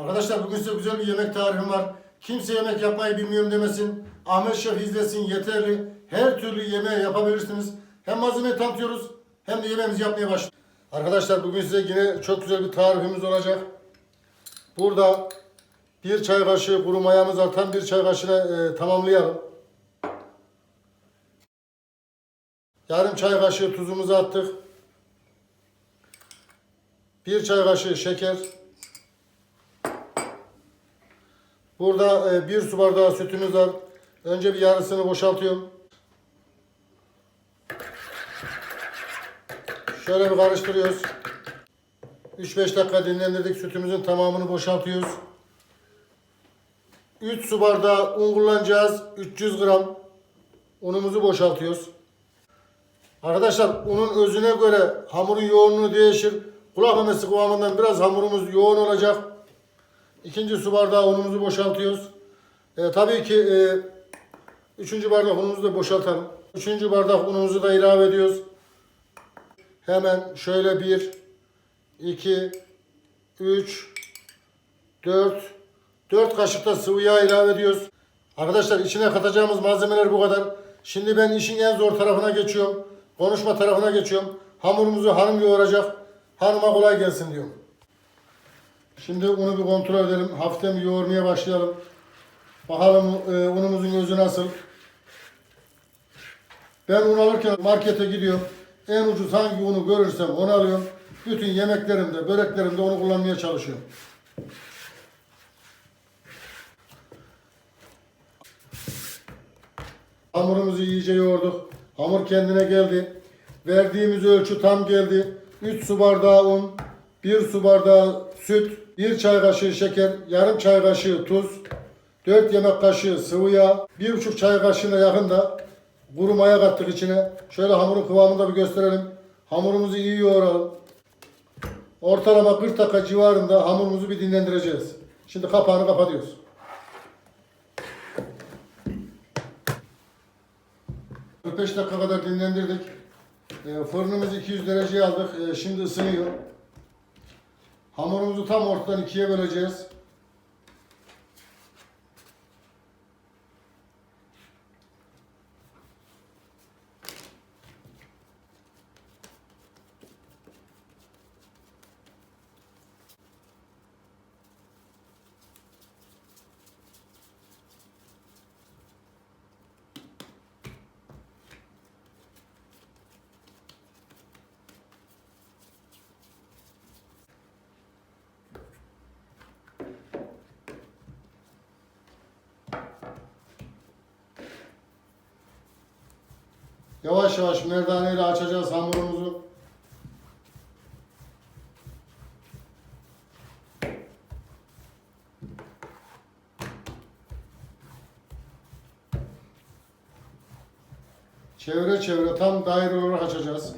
Arkadaşlar bugün size güzel bir yemek tarifim var. Kimse yemek yapmayı bilmiyorum demesin. Ahmet Şef izlesin yeterli. Her türlü yemeği yapabilirsiniz. Hem malzemeyi tanıtıyoruz hem de yemeğimizi yapmaya başlıyoruz. Arkadaşlar bugün size yine çok güzel bir tarifimiz olacak. Burada bir çay kaşığı kuru mayamız var. Tam bir çay kaşığına e, tamamlayalım. Yarım çay kaşığı tuzumuzu attık. Bir çay kaşığı şeker. Burada e, bir su bardağı sütümüz var. Önce bir yarısını boşaltıyorum. Şöyle bir karıştırıyoruz. 3-5 dakika dinlendirdik. Sütümüzün tamamını boşaltıyoruz. 3 su bardağı un kullanacağız. 300 gram unumuzu boşaltıyoruz. Arkadaşlar unun özüne göre hamurun yoğunluğu değişir. Kulak memesi kıvamından biraz hamurumuz yoğun olacak. İkinci su bardağı unumuzu boşaltıyoruz. E, tabii ki e, üçüncü bardak unumuzu da boşaltalım. Üçüncü bardak unumuzu da ilave ediyoruz. Hemen şöyle bir, iki, üç, dört, dört kaşık da sıvı yağ ilave ediyoruz. Arkadaşlar içine katacağımız malzemeler bu kadar. Şimdi ben işin en zor tarafına geçiyorum. Konuşma tarafına geçiyorum. Hamurumuzu hanım yoğuracak. Hanıma kolay gelsin diyorum. Şimdi unu bir kontrol edelim. Hafiften bir yoğurmaya başlayalım. Bakalım e, unumuzun özü nasıl. Ben un alırken markete gidiyorum. En ucuz hangi unu görürsem onu alıyorum. Bütün yemeklerimde, böreklerimde onu kullanmaya çalışıyorum. Hamurumuzu iyice yoğurduk. Hamur kendine geldi. Verdiğimiz ölçü tam geldi. 3 su bardağı un, 1 su bardağı süt, 1 çay kaşığı şeker, yarım çay kaşığı tuz, 4 yemek kaşığı sıvı yağ, 1,5 çay kaşığına yakın da kuru maya kattık içine. Şöyle hamurun kıvamını da bir gösterelim. Hamurumuzu iyi yoğuralım. Ortalama 40 dakika civarında hamurumuzu bir dinlendireceğiz. Şimdi kapağını kapatıyoruz. ...45 dakika kadar dinlendirdik. E, fırınımızı 200 dereceye aldık. E, şimdi ısınıyor. Hamurumuzu tam ortadan ikiye böleceğiz. Yavaş yavaş merdaneyle açacağız hamurumuzu. Çevre çevre tam daire olarak açacağız.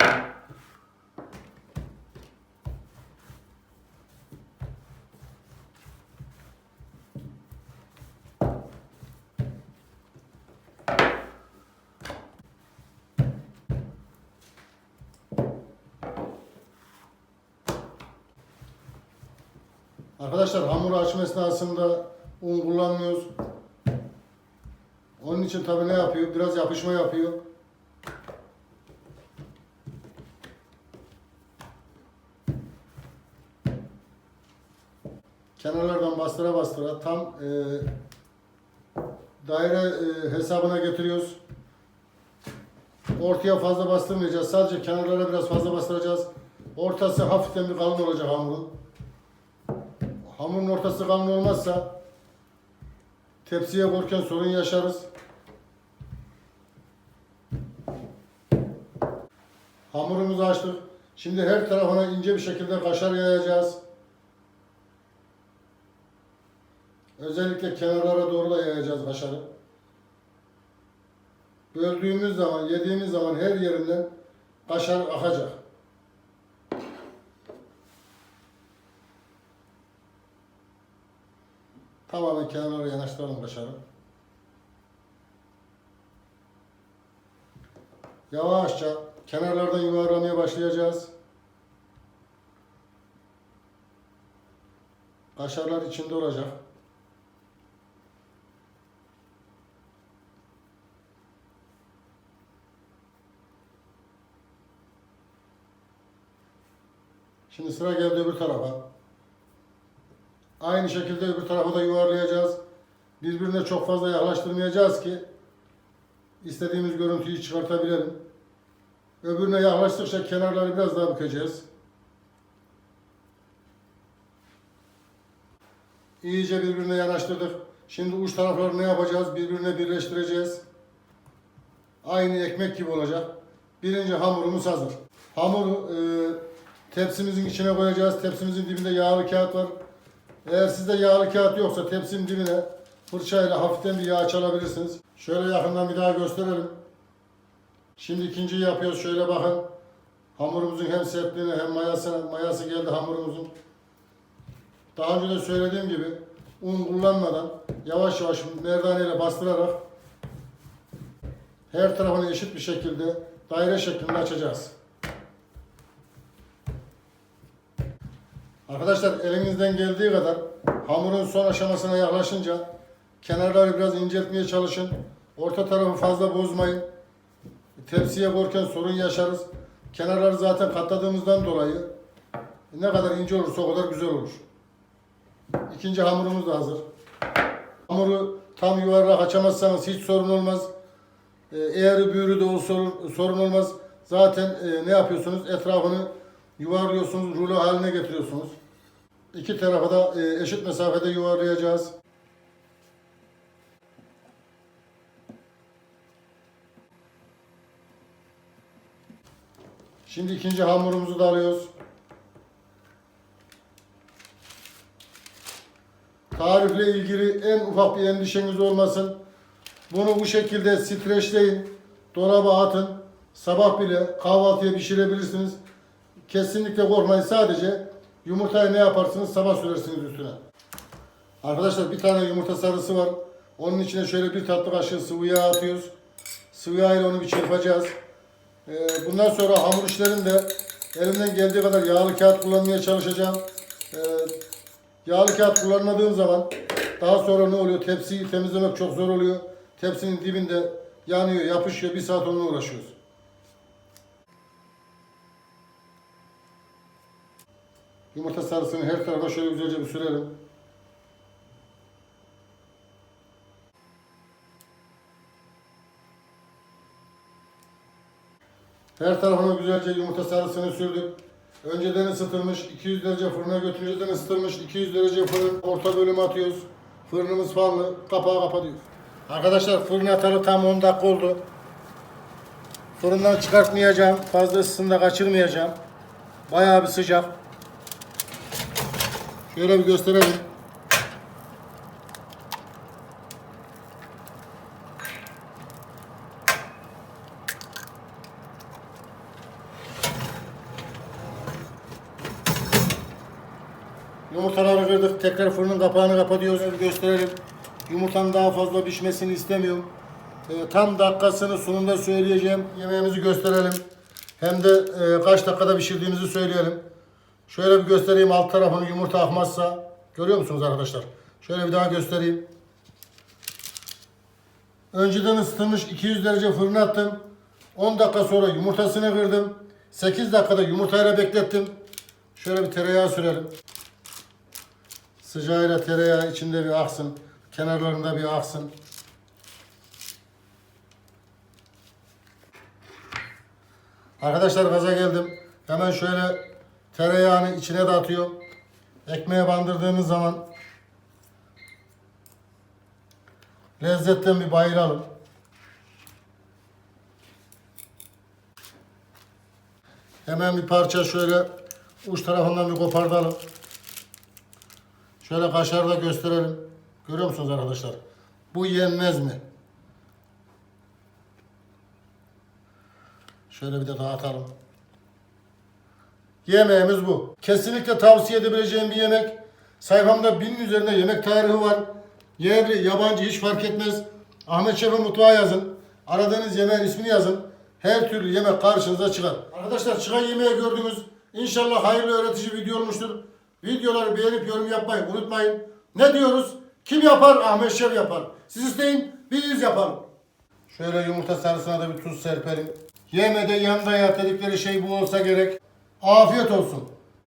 Arkadaşlar hamuru açma esnasında un kullanmıyoruz. Onun için tabii ne yapıyor? Biraz yapışma yapıyor. Kenarlardan bastıra bastıra tam e, daire e, hesabına getiriyoruz. Ortaya fazla bastırmayacağız. Sadece kenarlara biraz fazla bastıracağız. Ortası hafiften bir kalın olacak hamurun. Hamurun ortası kalın olmazsa tepsiye koyarken sorun yaşarız. Hamurumuzu açtık. Şimdi her tarafına ince bir şekilde kaşar yayacağız. Özellikle kenarlara doğru da yayacağız kaşarı. Böldüğümüz zaman, yediğimiz zaman her yerinden kaşar akacak. Tamamen kenarlara yanaştıralım kaşarı. Yavaşça kenarlardan yuvarlamaya başlayacağız. Kaşarlar içinde olacak. Şimdi sıra geldi öbür tarafa. Aynı şekilde öbür tarafa da yuvarlayacağız. Birbirine çok fazla yaklaştırmayacağız ki istediğimiz görüntüyü çıkartabilelim. Öbürüne yaklaştıkça kenarları biraz daha bükeceğiz. İyice birbirine yanaştırdık. Şimdi uç tarafları ne yapacağız? Birbirine birleştireceğiz. Aynı ekmek gibi olacak. Birinci hamurumuz hazır. Hamuru e, tepsimizin içine koyacağız. Tepsimizin dibinde yağlı kağıt var. Eğer sizde yağlı kağıt yoksa tepsinin dibine fırçayla hafiften bir yağ çalabilirsiniz. Şöyle yakından bir daha gösterelim. Şimdi ikinciyi yapıyoruz. Şöyle bakın. Hamurumuzun hem sertliğine hem mayası, mayası geldi hamurumuzun. Daha önce de söylediğim gibi un kullanmadan yavaş yavaş merdaneyle bastırarak her tarafını eşit bir şekilde daire şeklinde açacağız. Arkadaşlar elinizden geldiği kadar hamurun son aşamasına yaklaşınca kenarları biraz inceltmeye çalışın. Orta tarafı fazla bozmayın. Tepsiye koyarken sorun yaşarız. Kenarları zaten katladığımızdan dolayı ne kadar ince olursa o kadar güzel olur. İkinci hamurumuz da hazır. Hamuru tam yuvarlak açamazsanız hiç sorun olmaz. Ee, Eğri büğrü de olsa sorun olmaz. Zaten e, ne yapıyorsunuz? Etrafını yuvarlıyorsunuz, rulo haline getiriyorsunuz. İki tarafa da e, eşit mesafede yuvarlayacağız. Şimdi ikinci hamurumuzu da alıyoruz. Tarifle ilgili en ufak bir endişeniz olmasın. Bunu bu şekilde streçleyin, dolaba atın. Sabah bile kahvaltıya pişirebilirsiniz. Kesinlikle korkmayın. Sadece yumurtayı ne yaparsınız? Sabah sürersiniz üstüne. Arkadaşlar bir tane yumurta sarısı var. Onun içine şöyle bir tatlı kaşığı sıvı yağ atıyoruz. Sıvı yağ ile onu bir çırpacağız. Ee, bundan sonra hamur işlerinde elimden geldiği kadar yağlı kağıt kullanmaya çalışacağım. Ee, yağlı kağıt kullanmadığım zaman daha sonra ne oluyor? Tepsiyi temizlemek çok zor oluyor. Tepsinin dibinde yanıyor, yapışıyor. Bir saat onunla uğraşıyoruz. Yumurta sarısını her tarafa şöyle güzelce bir sürelim. Her tarafına güzelce yumurta sarısını sürdük. Önceden ısıtılmış 200 derece fırına götürüyoruz. Isıtılmış 200 derece fırın orta bölüme atıyoruz. Fırınımız fanlı. Kapağı kapatıyoruz. Arkadaşlar fırına atalı tam 10 dakika oldu. Fırından çıkartmayacağım. Fazla ısısını da kaçırmayacağım. Bayağı bir sıcak. Şöyle bir gösterelim. Yumurtaları kırdık. Tekrar fırının kapağını kapatıyoruz. Gösterelim. Yumurtanın daha fazla pişmesini istemiyorum. Ee, tam dakikasını sunumda söyleyeceğim. Yemeğimizi gösterelim. Hem de e, kaç dakikada pişirdiğimizi söyleyelim. Şöyle bir göstereyim alt tarafını yumurta akmazsa. Görüyor musunuz arkadaşlar? Şöyle bir daha göstereyim. Önceden ısıtılmış 200 derece fırına attım. 10 dakika sonra yumurtasını kırdım. 8 dakikada yumurtayla beklettim. Şöyle bir tereyağı sürelim. Sıcağıyla tereyağı içinde bir aksın. Kenarlarında bir aksın. Arkadaşlar gaza geldim. Hemen şöyle tereyağını içine de atıyorum. Ekmeğe bandırdığımız zaman lezzetten bir bayılalım. Hemen bir parça şöyle uç tarafından bir kopartalım. Şöyle kaşarı da gösterelim. Görüyor musunuz arkadaşlar? Bu yenmez mi? Şöyle bir de dağıtalım. Yemeğimiz bu. Kesinlikle tavsiye edebileceğim bir yemek. Sayfamda binin üzerinde yemek tarihi var. Yerli, yabancı hiç fark etmez. Ahmet Şef'in mutfağı yazın. Aradığınız yemeğin ismini yazın. Her türlü yemek karşınıza çıkar. Arkadaşlar çıkan yemeği gördünüz. İnşallah hayırlı öğretici video olmuştur. Videoları beğenip yorum yapmayı unutmayın. Ne diyoruz? Kim yapar? Ahmet Şev yapar. Siz isteyin biz yapalım. Şöyle yumurta sarısına da bir tuz serpelim. Yemede yanında yat dedikleri şey bu olsa gerek. Afiyet olsun.